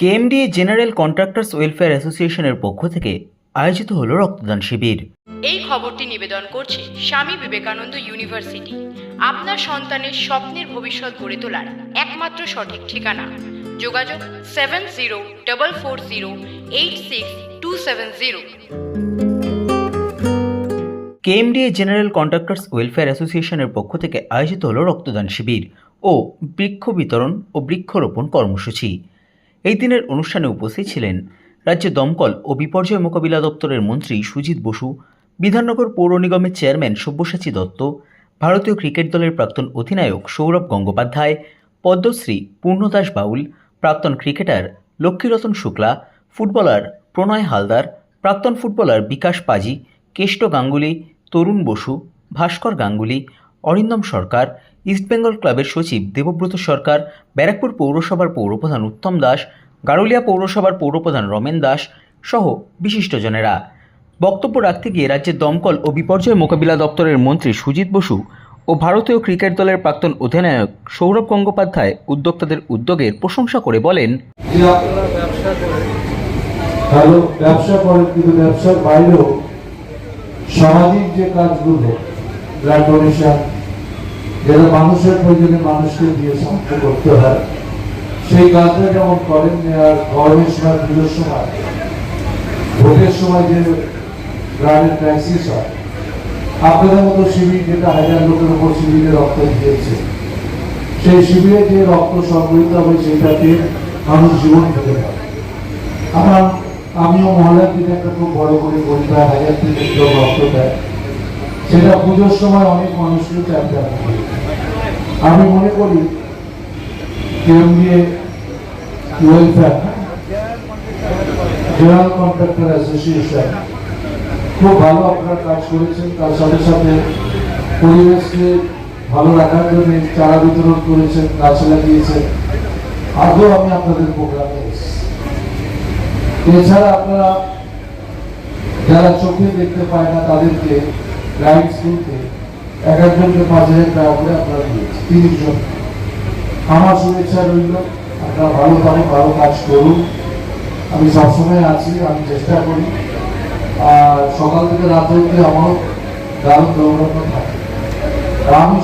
KMDA general contractors welfare অ্যাসোসিয়েশনের পক্ষ থেকে আয়োজিত হলো রক্তদান শিবির। এই খবরটি নিবেদন করছে স্বামী বিবেকানন্দ ইউনিভার্সিটি। আপনার সন্তানের স্বপ্নের ভবিষ্যৎ গড়ে তোলার একমাত্র সঠিক ঠিকানা। যোগাযোগ seven zero double four zero eight six two seven zero. KMDA general contractors welfare অ্যাসোসিয়েশনের পক্ষ থেকে আয়োজিত হলো রক্তদান শিবির ও বৃক্ষ বিতরণ ও বৃক্ষরোপণ কর্মসূচি। এই দিনের অনুষ্ঠানে উপস্থিত ছিলেন রাজ্য দমকল ও বিপর্যয় মোকাবিলা দপ্তরের মন্ত্রী সুজিত বসু, বিধাননগর পৌর নিগমের চেয়ারম্যান সব্যসাচী দত্ত, ভারতীয় ক্রিকেট দলের প্রাক্তন অধিনায়ক সৌরভ গঙ্গোপাধ্যায়, পদ্মশ্রী পূর্ণদাস বাউল, প্রাক্তন ক্রিকেটার লক্ষ্মীরতন শুক্লা, ফুটবলার প্রণয় হালদার, প্রাক্তন ফুটবলার বিকাশ পাজি, কেষ্ট গাঙ্গুলি, তরুণ বসু, ভাস্কর গাঙ্গুলি, অরিন্দম সরকার ইস্টবেঙ্গল ক্লাবের সচিব দেবব্রত সরকার, ব্যারাকপুর পৌরসভার পৌরপ্রধান উত্তম দাস, গারুলিয়া পৌরসভার পৌরপ্রধান রমেন দাস সহ বিশিষ্টজনেরা। বক্তব্য রাখতে গিয়ে রাজ্যের দমকল ও বিপর্যয় মোকাবিলা দপ্তরের মন্ত্রী সুজিত বসু ও ভারতীয় ক্রিকেট দলের প্রাক্তন অধিনায়ক সৌরভ গঙ্গোপাধ্যায় উদ্যোক্তাদের উদ্যোগের প্রশংসা করে বলেন সামাজিক যে কাজগুলো যেটা মানুষের প্রয়োজনে মানুষকে দিয়ে সাহায্য করতে হয়। সেই কাজটা যেমন করেন আর গরমের সময়, পুজোর সময়। ভোটের সময় যে ব্লাডের ক্রাইসিস হয়, আপনাদের মতো শিবির যেটা হাজার লোকের উপর শিবিরে রক্ত দিয়েছে, সেই শিবিরে যে রক্ত সংগৃহীত হবে, সেটাতে মানুষ জীবন পেতে পারে। আমার আমিও মহলার দিনে একটা খুব বড় করে করি প্রায় হাজার কেউ রক্ত দেয়। সেটা পুজোর সময় অনেক মানুষকে চাইতে আমি মনে করি জেনারেল কন্ট্রাক্টর অ্যাসোসিয়েশন খুব ভালো আপনারা কাজ করেছেন। তার সাথে সাথে পরিবেশকে ভালো রাখার জন্য চারা বিতরণ করেছেন, গাছ লাগিয়েছেন। আগেও আমি আপনাদের প্রোগ্রামে এছাড়া আপনারা যারা চোখে দেখতে পায় না তাদেরকে লাইট স্কুলতে এক পাঁচ হাজার টাকা করে আপনারা আমার শুভেচ্ছা রইল। আপনারা ভালো ভালো ভালো কাজ করুন। আমি সবসময় আছি, আমি চেষ্টা করি। আর সকাল থেকে রাত অব্দি আমারও দারুণ দৌড়ানো থাকে। আমি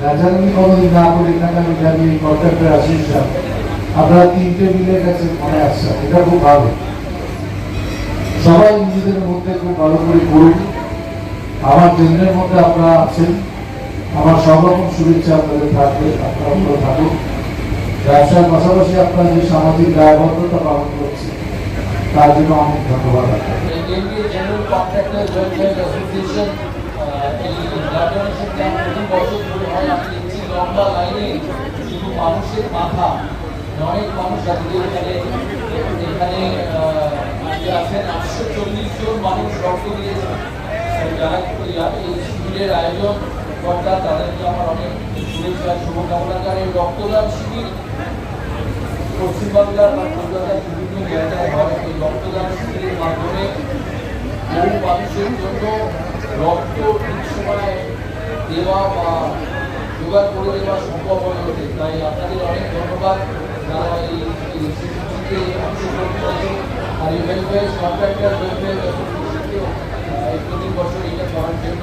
ন্যাচারালি কোনোদিন না করি এখানে আমি জানি এই কন্ট্রাক্টর আপনারা তিনটে মিলে গেছে মনে আসছে এটা খুব ভালো। সবাই নিজেদের মধ্যে খুব ভালো করে করুন আমার কেন্দ্রের মধ্যে আপনারা আছেন। আমার সব রকম শুভেচ্ছা আপনাদের থাকবে, আপনারা থাকুন। ব্যবসার পাশাপাশি আপনারা যে সামাজিক দায়বদ্ধতা পালন করছে তার জন্য অনেক ধন্যবাদ মানুষের মাথা অনেক মানুষ এখানে আটশো চল্লিশ জন মানুষ রক্ত দিয়েছেন। যারা এই শিবিরের আয়োজন কর্তা তাদেরকে আমার অনেক শুভেচ্ছা শুভকামনা কারণ রক্তদান শিবির পশ্চিমবাংলার বা কলকাতার বিভিন্ন জায়গায় হয়। এই রক্তদান শিবিরের মাধ্যমে বহু মানুষের জন্য রক্ত ঠিক সময় দেওয়া বা জোগাড় করে দেওয়া সম্ভব হয়ে ওঠে। তাই আপনাদের অনেক ধন্যবাদ। যারা এই শিবিরটিতে অংশগ্রহণ করেছেন। আর এই ওয়েলফেয়ার অ্যাসোসিয়েশনকেও এই প্রতি বছর এটা করার জন্য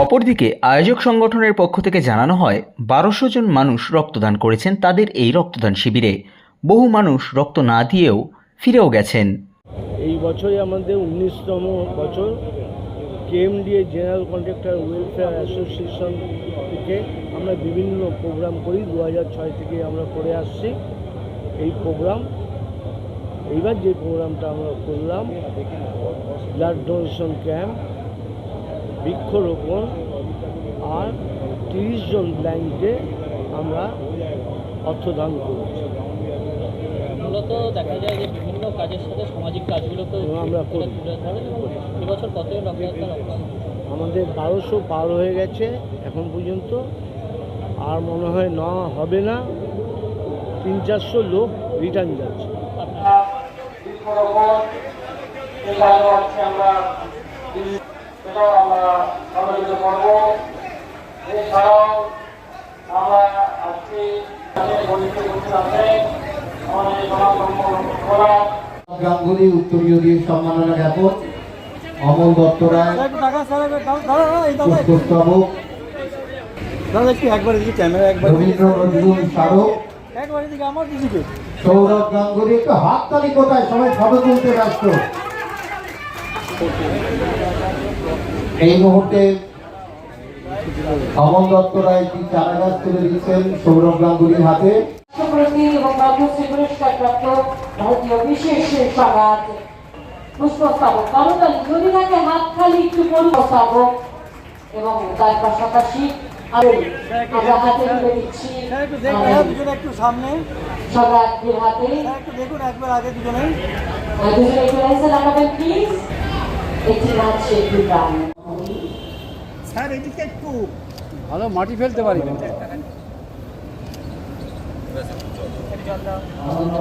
অপরদিকে আয়োজক সংগঠনের পক্ষ থেকে জানানো হয়, বারোশো জন মানুষ রক্তদান করেছেন তাদের এই রক্তদান শিবিরে। বহু মানুষ রক্ত না দিয়েও ফিরেও গেছেন। এই বছরই আমাদের উনিশতম বছর KMDA general contractor welfare association থেকে আমরা বিভিন্ন প্রোগ্রাম করি দু ছয় থেকে আমরা করে আসছি এই প্রোগ্রাম। এইবার যে প্রোগ্রামটা আমরা করলাম, ব্লাড ডোনেশন ক্যাম্প বৃক্ষরোপণ আর তিরিশ জন ব্ল্যাঙ্কে আমরা অর্থদান করেছি। মূলত দেখা যায় যে বিভিন্ন কাজের সাথে সামাজিক কাজগুলোকে আমরা করি। তুলে ধরেন এবং এবছর কতজন রক্তদাতা আমাদের বারোশো পার হয়ে গেছে এখন পর্যন্ত। আর মনে হয় না হবে না। তিন চারশো লোক রিটার্ন যাচ্ছে। আমরা সেটাও আমরা সম্মিলিত করব এছাড়াও আমরা আজকে গাঙ্গুলি উত্তরীয় দিয়ে সম্মাননা জ্ঞাপন। অমল দত্ত রায় পুষ্পস্তবক রবীন্দ্র নজরুল স্মারক। সৌরভ গাঙ্গুলি, একটু হাততালি কোথায়? সবাই ফটো তুলতে ব্যস্ত। এই মুহূর্তে অমল দত্ত রায় কি চারা গাছ তুলে দিচ্ছেন সৌরভ গাঙ্গুলির হাতে? এবং হাত খালি একটু এবং তার পাশাপাশি হাতে একটু সামনে হাতে। দেখুন একবার আগে দুজনে দুজনে একটু প্লিজ নাচে গান স্যার এদিকে একটু। ভালো মাটি ফেলতে পারি। আনন্দ